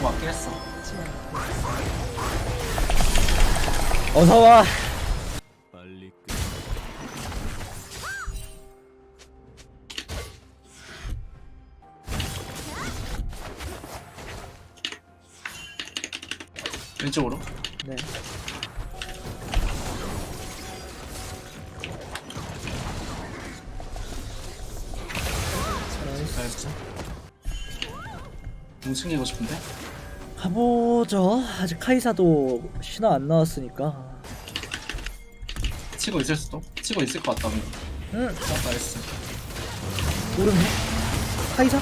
거 같긴 했어. 어서와 빨리 끝. 왼쪽으로. 네. 공 챙기고 싶은데? 가보죠 아직 카이사도 신화 안 나왔으니까 치고 있을 수도? 치고 있을 것 같다. 응 어, 나이스. 모르네 카이사?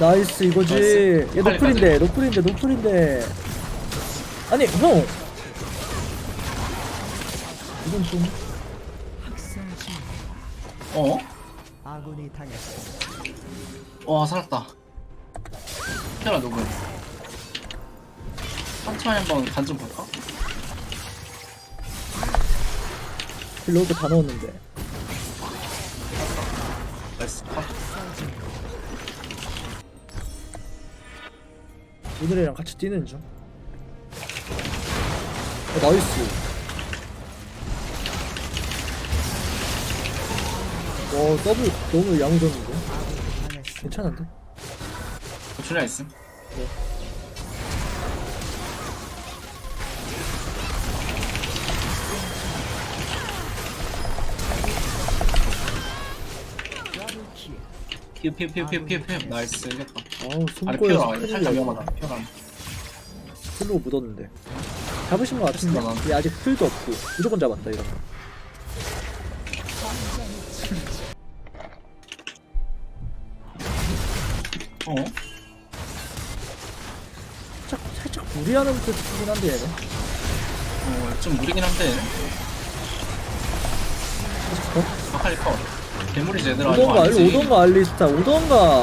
나이스 이거지 나이스. 얘 노플인데 노플인데 노플인데 아니 형 이건 좀 어? 아군이 당했습니다. 와, 살았다. 테라 누구? 한치만 한번 간 좀 볼까? 빌로우도 다 넣었는데 나이스. 컷. 오늘이랑 같이 뛰는 중 어, 나이스 와 더블 너무 양전인데? 괜찮은데? 조준이 있음. 피우 피우 피우 피우 피우 피우. 나이스 이겼다. 아우 아니 손꼬여서 피어라. 이거 큰일 살짝 위험하다. 피어라. 풀로 묻었는데. 잡으신 것 같은데? 얘 아직 풀도 없고. 무조건 잡았다 이거 어? 살짝 살짝 무리하는 듯이긴 한데 얘는. 어 좀 무리긴 한데. 아칼리 커 괴물이 제대로 하지 오던가 알리 오던가 알리스타 오던가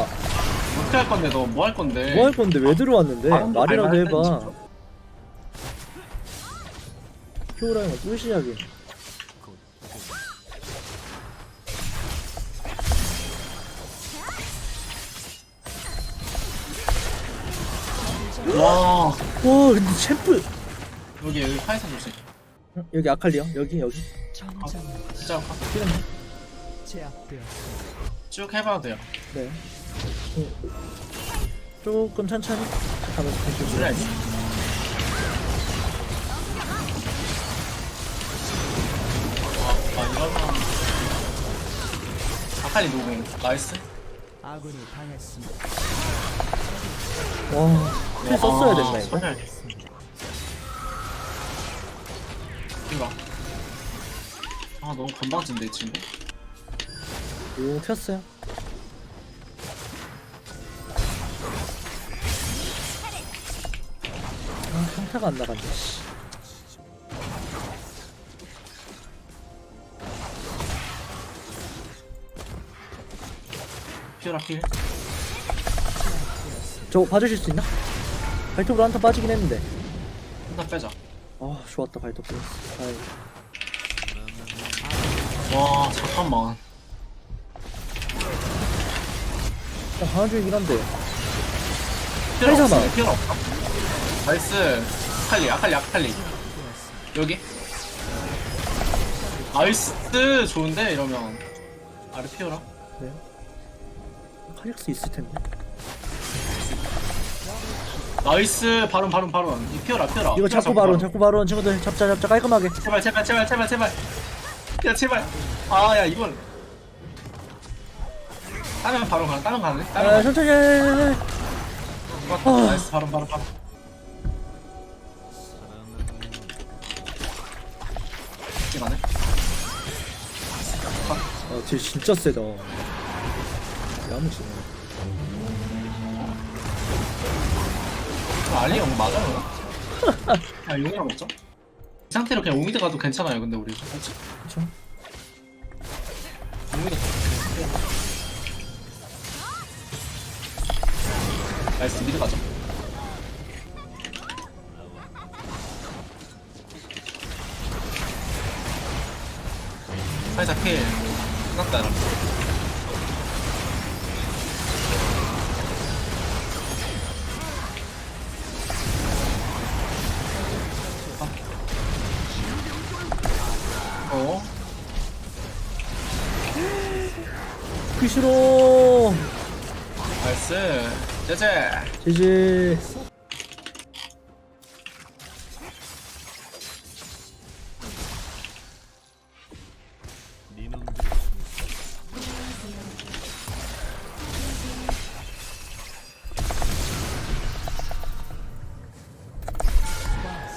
어떻게 할 건데 너 뭐 할 건데? 뭐 할 건데? 왜 들어왔는데? 아, 뭐 말이라도 해봐. 진짜. 피오라는 또 시작이 와 와 근데 챔프. 여기 여기 카이사 조심 응? 여기 아칼리요? 여기 여기? 전장 진짜 아까 뛰는 제압되었습니다. 쭉 해봐도 돼요. 네. 응. 조금 천천히. 가면 조준이 되죠 있음. 아, 아 이러면 아칼리 노공. 나이스. 아군이 당했습니다. 와필 썼어야 됐나 이거. 선열 이거 아 너무 건방진데 이 친구? 용 켰어요. 아 평타가 안 나간다 씨. 피어라 필 저거 봐주실 수 있나? 발톱으로 한타 빠지긴 했는데. 일단 빼자. 아 좋았다 발톱 빼아 와 잠깐만. 강한 중이긴 한데 피어라 빼잖아. 없어 피어라 없어. 나이스. 아칼리 아칼리 아칼리. 여기? 나이스! 좋은데 이러면. 아래 피어라? 네. 카직스 있을 텐데 나이스. 바론 바론 바론 이 피어라 피어라. 이거 잡고 바론 잡고 바론 친구들 잡자 잡자 깔끔하게. 제발 제발 제발 제발 제발. 야 제발. 아 야 이건. 따면 바로 가 따면 가네 아 따면 천천히. 해, 해, 해. 가 아. 나이스. 바로 바로 바로 이게 가네? 아, 쟤 진짜 세다. 야무지네. 알리 형 맞아요 야 용이랑 먹자 이 상태로 그냥 오미드 가도 괜찮아요 근데 우리 그치? 그쵸? 오미드 나이스 미드 가자 카이사 필 끝났다 어? 싫어. 나이스 제제 지지.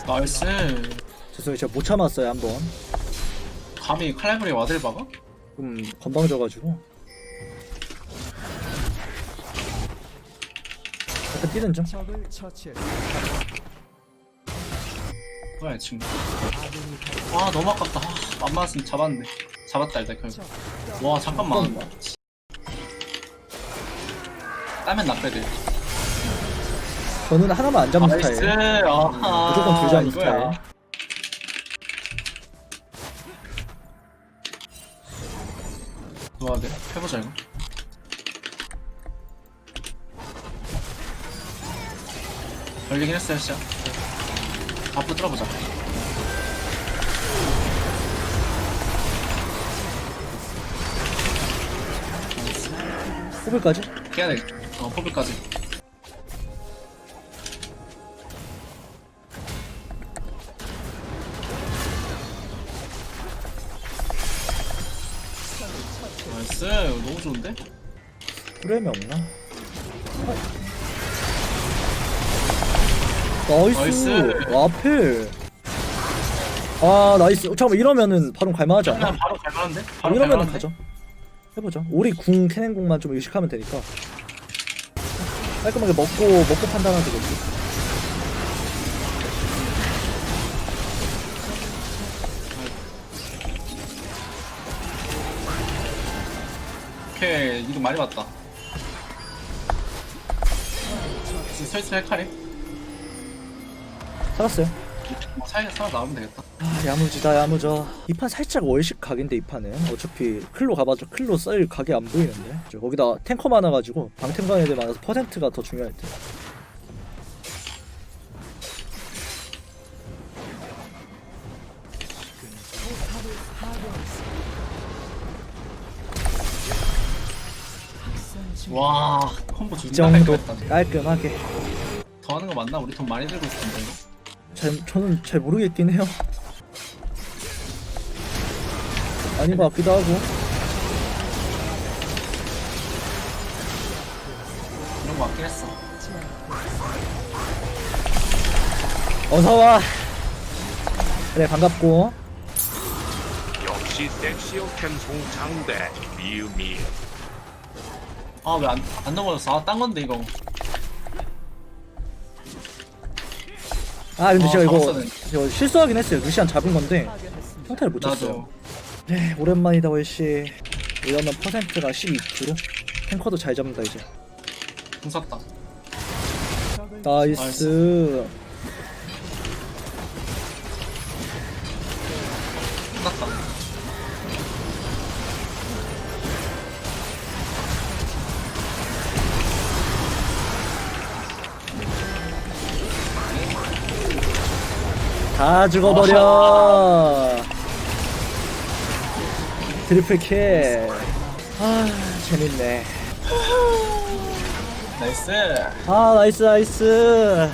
나이스 죄송해요 제가 못 참았어요 한 번. 감히 칼날브리 와들 박아? 좀 건방져가지고. 뛰는 중. 뭐야 이 친구 당했습니다. 아 너무 아깝다 아, 안 맞았으면 잡았는데 잡았다 일단 결국 적와 잠깐만 잠깐만. 따면 나빼들 저는 하나만 안 잡는 나이스 스타일. 아하 무조건 둘 잡는 이거야. 스타일. 좋아야 돼 해보자 이거 걸리긴 했어요 진짜 앞으로 뚫어보자 호불까지? 해야 돼어 포블까지 나이스 너무 좋은데? 프레임이 없나? 나이스. 나이스. 와, 앞에. 아 나이스. 어, 잠깐만 이러면은 바로 갈만하지 않나? 그냥 바로 갈만한데? 바로 이러면은 갈만한데? 가죠. 해보자. 우리 궁 캐낸 궁만 좀 의식하면 되니까. 깔끔하게 먹고 먹고 판단하면 되겠지. 오케이 이거 많이 봤다 스위스 헬카리 살았어요. 뭐 사이에 살아 나오면 되겠다 아 야무지다 야무져. 이 판 살짝 월식 각인데 이 판은 어차피 클로 가봤자 클로 썰 각이 안 보이는데. 저 거기다 탱커 많아가지고 방템관 애들 많아서 퍼센트가 더 중요할 듯. 와 콤보 이 존나 정도 깔끔하게. 더 하는 거 맞나? 우리 돈 많이 들고 있을 텐데 이거 잘, 저는 잘 모르겠긴 해요. 아닌 것 같기도 하고. 이런 거 맞긴 했어 어서 와. 그래, 반갑고. 역시 섹시오 캠송 장대 미음이 아왜 안 안 넘어졌어? 아 딴 건데 이거 아, 근데 아, 제가 이거, 잡았어야 제가 실수하긴 했어요. 루시안 잡은 건데, 형태를 못 쳤어요. 나도 네, 오랜만이다, 월씨. 이러면 퍼센트가 12%? 탱커도 잘 잡는다, 이제. 궁 샀다 나이스. 끝났다 다 죽어버려. 트리플 킬. 아, 재밌네. 나이스 아, 나이스, 나이스.